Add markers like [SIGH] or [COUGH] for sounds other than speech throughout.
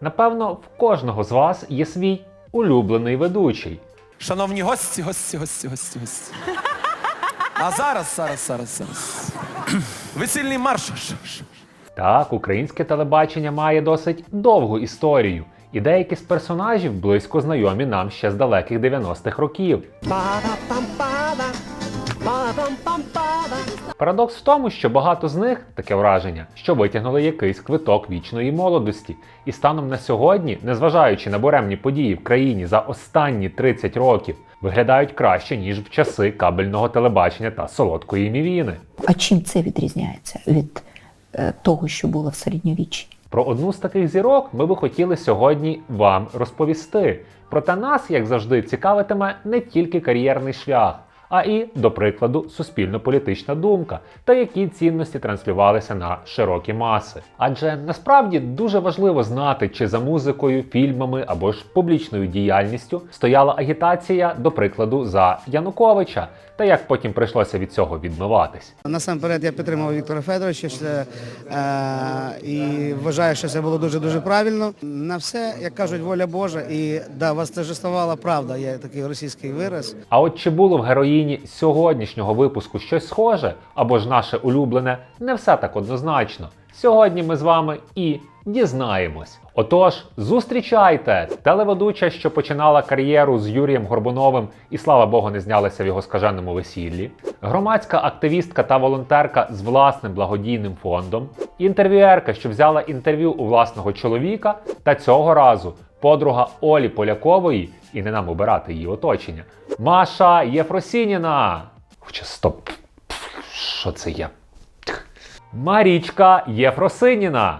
Напевно, в кожного з вас є свій улюблений ведучий. Шановні гості, гості, гості, гості, гості. А зараз, зараз, зараз, зараз. [CLEARS THROAT] Весільний марш. Так, українське телебачення має досить довгу історію, і деякі з персонажів близько знайомі нам ще з далеких 90-х років. Парадокс в тому, що багато з них таке враження, що витягнули якийсь квиток вічної молодості, і станом на сьогодні, незважаючи на буремні події в країні за останні 30 років, виглядають краще ніж в часи кабельного телебачення та солодкої мівіни. А чим це відрізняється від е, того, що було в середньовіччі? Про одну з таких зірок ми би хотіли сьогодні вам розповісти. Проте нас, як завжди, цікавитиме не тільки кар'єрний шлях, а і, до прикладу, суспільно-політична думка та які цінності транслювалися на широкі маси. Адже насправді дуже важливо знати, чи за музикою, фільмами або ж публічною діяльністю стояла агітація, до прикладу, за Януковича, та як потім прийшлося від цього відмиватись. Насамперед я підтримав Віктора Федоровича е, і вважаю, що це було дуже дуже правильно. На все, як кажуть, воля Божа, і да, вас торжествувала правда. Є такий російський вираз. А от чи було в героїні сьогоднішнього випуску щось схоже, або ж наше улюблене, не все так однозначно. Сьогодні ми з вами і дізнаємось. Отож, зустрічайте! Телеведуча, що починала кар'єру з Юрієм Горбуновим і слава Богу, не знялася в його скаженому весіллі. Громадська активістка та волонтерка з власним благодійним фондом, інтерв'юерка, що взяла інтерв'ю у власного чоловіка, та цього разу подруга Олі Полякової, і не нам обирати її оточення. Маша Єфросініна. Хоча стоп. Що це я? Марічка Єфросиніна.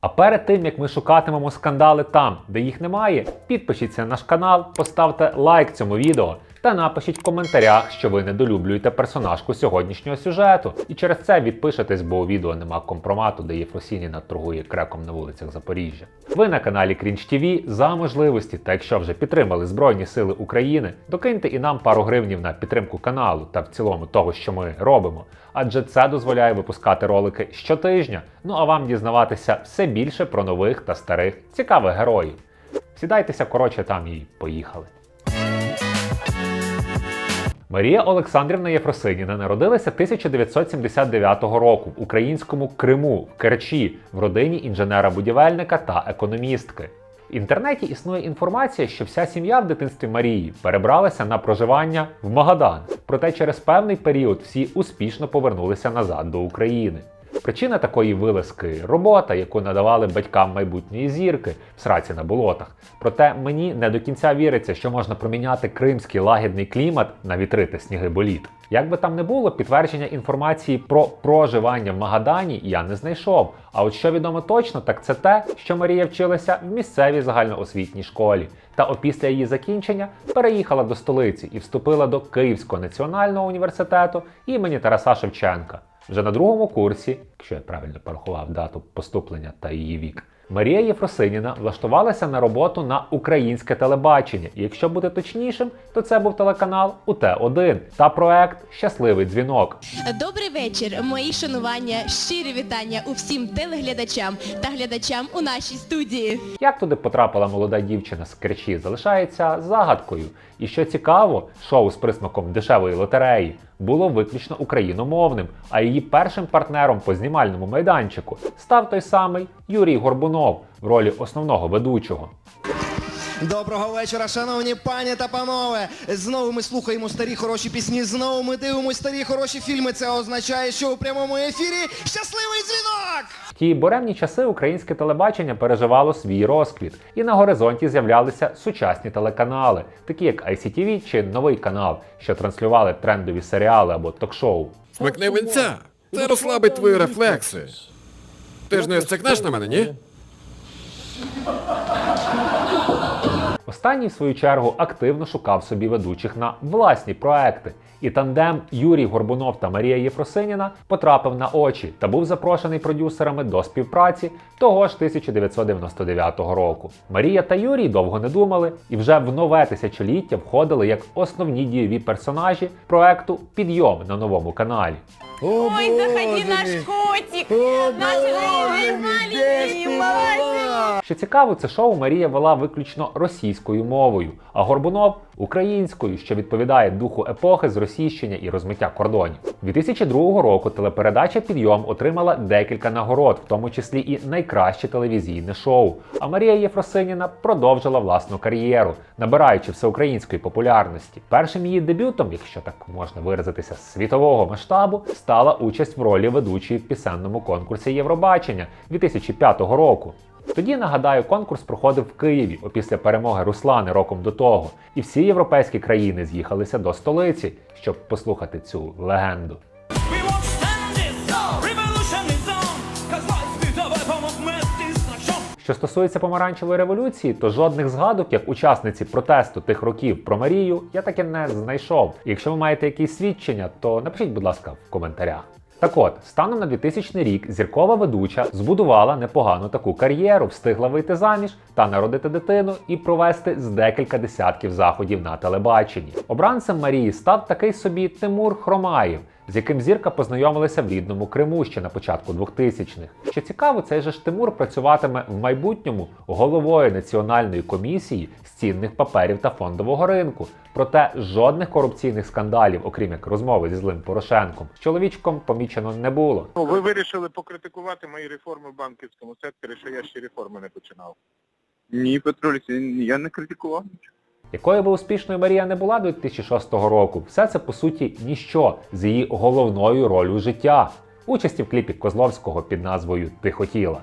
А перед тим як ми шукатимемо скандали там, де їх немає, підпишіться на наш канал, поставте лайк цьому відео та напишіть в коментарях, що ви недолюблюєте персонажку сьогоднішнього сюжету. І через це відпишетесь, бо у відео нема компромату, де Єфросініна торгує креком на вулицях Запоріжжя. Ви на каналі Крінж ТВ за можливості, та якщо вже підтримали Збройні Сили України, докиньте і нам пару гривнів на підтримку каналу та в цілому того, що ми робимо. Адже це дозволяє випускати ролики щотижня. Ну а вам дізнаватися все більше про нових та старих цікавих героїв. Сідайтеся коротше там і поїхали. Марія Олександрівна Єфросиніна народилася 1979 року в українському Криму в Керчі в родині інженера-будівельника та економістки. В інтернеті існує інформація, що вся сім'я в дитинстві Марії перебралася на проживання в Магадан. Проте через певний період всі успішно повернулися назад до України. Причина такої вилазки робота, яку надавали батькам майбутньої зірки в сраці на болотах. Проте мені не до кінця віриться, що можна проміняти кримський лагідний клімат на вітри та сніги боліт. Як би там не було, підтвердження інформації про проживання в Магадані я не знайшов. А от що відомо точно, так це те, що Марія вчилася в місцевій загальноосвітній школі. Та опісля її закінчення переїхала до столиці і вступила до Київського національного університету імені Тараса Шевченка. Вже на другому курсі, якщо я правильно порахував дату поступлення та її вік, Марія Єфросиніна влаштувалася на роботу на українське телебачення. І якщо бути точнішим, то це був телеканал УТ1 та проект Щасливий дзвінок. Добрий вечір, мої шанування, щирі вітання усім телеглядачам та глядачам у нашій студії. Як туди потрапила молода дівчина з Керчі, залишається загадкою. І що цікаво, шоу з присмаком дешевої лотереї було виключно україномовним, а її першим партнером по знімальному майданчику став той самий Юрій Горбунов в ролі основного ведучого. Доброго вечора, шановні пані та панове. Знову ми слухаємо старі хороші пісні. Знову ми дивимося старі хороші фільми. Це означає, що у прямому ефірі щасливий дзвінок. В ті буремні часи українське телебачення переживало свій розквіт, і на горизонті з'являлися сучасні телеканали, такі як ICTV чи новий канал, що транслювали трендові серіали або ток-шоу. Смикни винця. Це розслабить твої рефлекси. Ти ж не стикнеш на мене, ні? Останній, в свою чергу, активно шукав собі ведучих на власні проекти І тандем Юрій Горбунов та Марія Єфросиніна потрапив на очі та був запрошений продюсерами до співпраці того ж 1999 року. Марія та Юрій довго не думали і вже в нове тисячоліття входили як основні дієві персонажі проекту Підйом на новому каналі. Ой, заходи, наш котик! О, Наш Боже, любимый где ж ты маленький, была? Що цікаво, це шоу Марія вела виключно російською мовою, а Горбунов українською, що відповідає духу епохи зросійщення і розмиття кордонів. 2002 року телепередача Підйом отримала декілька нагород, в тому числі і найкраще телевізійне шоу. А Марія Єфросиніна продовжила власну кар'єру, набираючи всеукраїнської популярності. Першим її дебютом, якщо так можна виразитися, світового масштабу, стала участь в ролі ведучої в пісенному конкурсі Євробачення 2005 року. Тоді нагадаю, конкурс проходив в Києві опісля перемоги Руслани роком до того, і всі європейські країни з'їхалися до столиці, щоб послухати цю легенду. Що стосується помаранчевої революції, то жодних згадок як учасниці протесту тих років про Марію я таки не знайшов. І якщо ви маєте якісь свідчення, то напишіть, будь ласка, в коментарях. Так от, станом на 2000 рік зіркова ведуча збудувала непогану таку кар'єру, встигла вийти заміж та народити дитину і провести з декілька десятків заходів на телебаченні. Обранцем Марії став такий собі Тимур Хромаєв, з яким зірка познайомилася в рідному Криму ще на початку 2000-х. Що цікаво, цей же ж Тимур працюватиме в майбутньому головою національної комісії з цінних паперів та фондового ринку. Проте жодних корупційних скандалів, окрім як розмови зі злим Порошенком, з чоловічком помічено не було. Ну, Ви вирішили покритикувати мої реформи в банківському секторі, що я ще реформи не починав. Ні, Петро Олексійович, я не критикував нічого. Якою би успішною Марія не була до 2006 року, все це по суті ніщо з її головною ролью життя участі в кліпі Козловського під назвою Ти хотіла.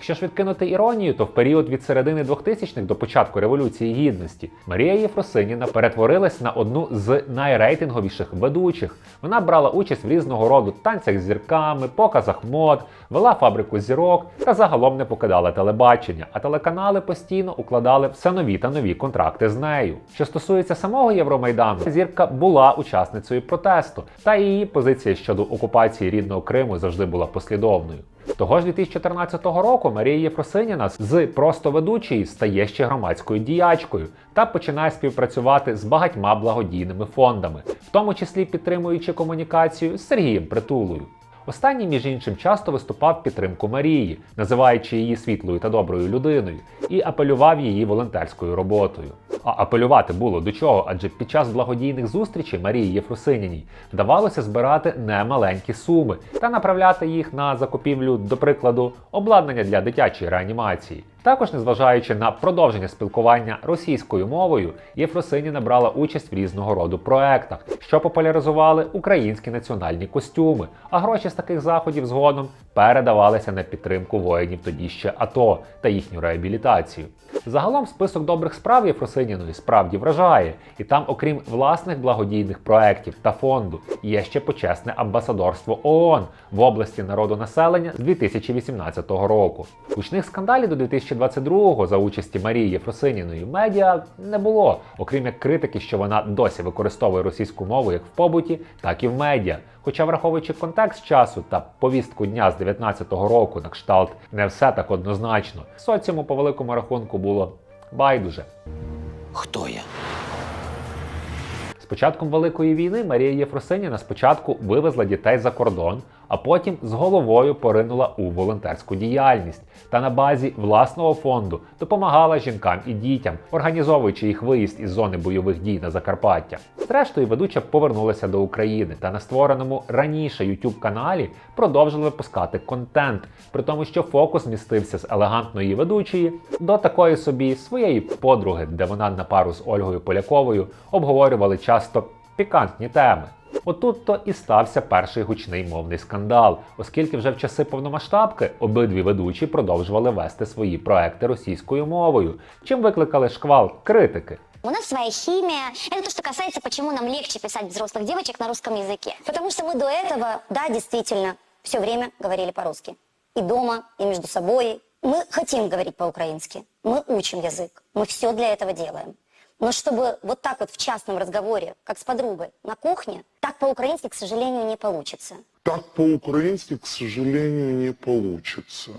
Якщо ж відкинути іронію, то в період від середини 2000-х до початку Революції Гідності Марія Єфросиніна перетворилась на одну з найрейтинговіших ведучих. Вона брала участь в різного роду танцях з зірками, показах мод, вела фабрику зірок та загалом не покидала телебачення, а телеканали постійно укладали все нові та нові контракти з нею. Що стосується самого Євромайдану, зірка була учасницею протесту, та її позиція щодо окупації рідного Криму завжди була послідовною. Того ж 2014 року Марія Єфросиніна з просто ведучої стає ще громадською діячкою та починає співпрацювати з багатьма благодійними фондами, в тому числі підтримуючи комунікацію з Сергієм Притулою. Останній, між іншим, часто виступав в підтримку Марії, називаючи її світлою та доброю людиною, і апелював її волонтерською роботою. А апелювати було до чого, адже під час благодійних зустрічей Марії Єфросиніній вдавалося збирати немаленькі суми та направляти їх на закупівлю, до прикладу, обладнання для дитячої реанімації. Також, незважаючи на продовження спілкування російською мовою, Єфросиніна брала участь в різного роду проектах, що популяризували українські національні костюми, а гроші з таких заходів згодом передавалися на підтримку воїнів тоді ще АТО та їхню реабілітацію. Загалом список добрих справ Єфросиніної справді вражає, і там, окрім власних благодійних проєктів та фонду, є ще почесне амбасадорство ООН в області народонаселення з 2018 року. Гучних скандалів до 2022 за участі Марії Єфросиніної медіа не було, окрім як критики, що вона досі використовує російську мову як в побуті, так і в медіа. Хоча, враховуючи контекст часу та повістку дня з 19-го року на кшталт не все так однозначно, соціуму по великому рахунку було байдуже. Хто я? З початком Великої війни Марія Єфросиніна спочатку вивезла дітей за кордон, а потім з головою поринула у волонтерську діяльність та на базі власного фонду допомагала жінкам і дітям, організовуючи їх виїзд із зони бойових дій на Закарпаття. Зрештою, ведуча повернулася до України та на створеному раніше youtube каналі продовжили випускати контент, при тому, що фокус змістився з елегантної ведучої до такої собі своєї подруги, де вона на пару з Ольгою Поляковою обговорювали часто пікантні теми. Отут то і стався перший гучний мовний скандал, оскільки вже в часи повномасштабки обидві ведучі продовжували вести свої проекти російською мовою, чим викликали шквал критики. У нас своя химия. Это то, что касается, почему нам легче писать взрослых девочек на русском языке. Потому что мы до этого, да, действительно, все время говорили по-русски. И дома, и между собой. Мы хотим говорить по-украински. Мы учим язык. Мы все для этого делаем. Но чтобы вот так вот в частном разговоре, как с подругой, на кухне, так по-украински, к сожалению, не получится. Так по-украински, к сожалению, не получится.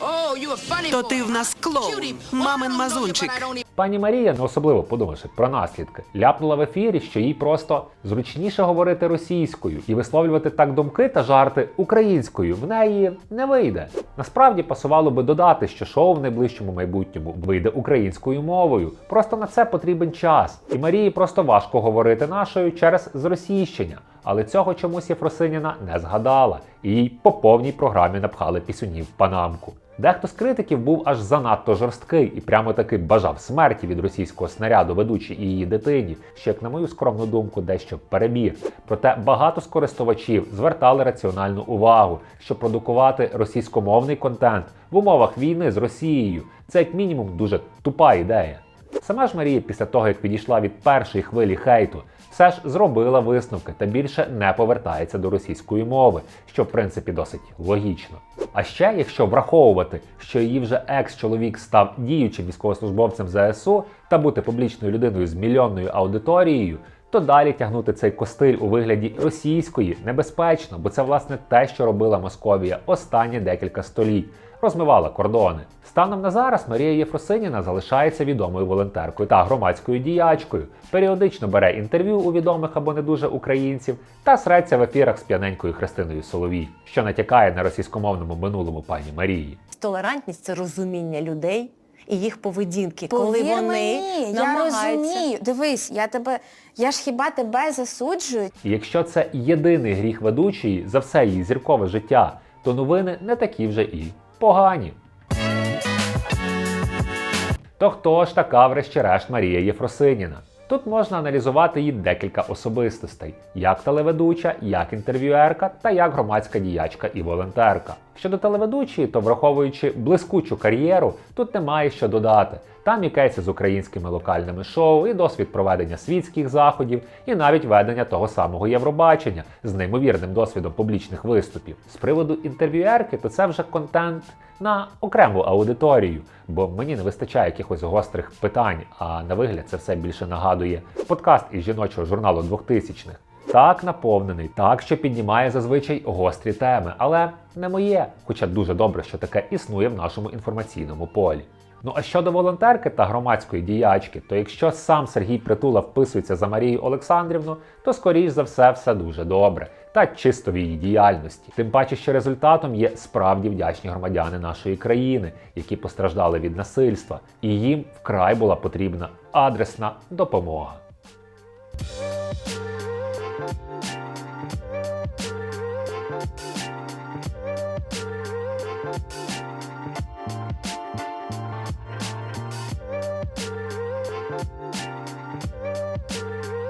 Oh То ти в нас клоун, мамин мазунчик. Пані Марія, не особливо подумавши про наслідки, ляпнула в ефірі, що їй просто зручніше говорити російською і висловлювати так думки та жарти українською в неї не вийде. Насправді пасувало би додати, що шоу в найближчому майбутньому вийде українською мовою. Просто на це потрібен час. І Марії просто важко говорити нашою через зросійщення. Але цього чомусь Єфросиніна не згадала, і їй по повній програмі напхали пісюнів панамку. Дехто з критиків був аж занадто жорсткий і прямо таки бажав смерті від російського снаряду ведучій і її дитині, що, як на мою скромну думку, дещо перебір. Проте багато з користувачів звертали раціональну увагу, що продукувати російськомовний контент в умовах війни з Росією це як мінімум дуже тупа ідея. Сама ж Марія, після того як відійшла від першої хвилі хейту, все ж зробила висновки та більше не повертається до російської мови, що в принципі досить логічно. А ще, якщо враховувати, що її вже екс-чоловік став діючим військовослужбовцем ЗСУ та бути публічною людиною з мільйонною аудиторією, то далі тягнути цей костиль у вигляді російської небезпечно, бо це власне те, що робила Московія останні декілька століть. Розмивала кордони. Станом на зараз Марія Єфросиніна залишається відомою волонтеркою та громадською діячкою, періодично бере інтерв'ю у відомих або не дуже українців та среться в ефірах з п'яненькою Христиною Соловій, що натякає на російськомовному минулому пані Марії. Толерантність це розуміння людей і їх поведінки, коли вони мені, я розумію. Дивись, я тебе, я ж хіба тебе засуджую? І якщо це єдиний гріх ведучої за все її зіркове життя, то новини не такі вже і погані. То хто ж така, врешті-решт, Марія Єфросиніна? Тут можна аналізувати її декілька особистостей: як телеведуча, як інтерв'юерка та як громадська діячка і волонтерка. Щодо телеведучої, то враховуючи блискучу кар'єру, тут немає що додати. Там і з українськими локальними шоу, і досвід проведення світських заходів, і навіть ведення того самого Євробачення з неймовірним досвідом публічних виступів. З приводу інтерв'юерки, то це вже контент на окрему аудиторію, бо мені не вистачає якихось гострих питань, а на вигляд це все більше нагадує подкаст із жіночого журналу 2000-х. Так наповнений, так що піднімає зазвичай гострі теми, але не моє, хоча дуже добре, що таке існує в нашому інформаційному полі. Ну а щодо волонтерки та громадської діячки, то якщо сам Сергій Притула вписується за Марію Олександрівну, то скоріш за все все дуже добре та чисто в її діяльності. Тим паче, що результатом є справді вдячні громадяни нашої країни, які постраждали від насильства, і їм вкрай була потрібна адресна допомога.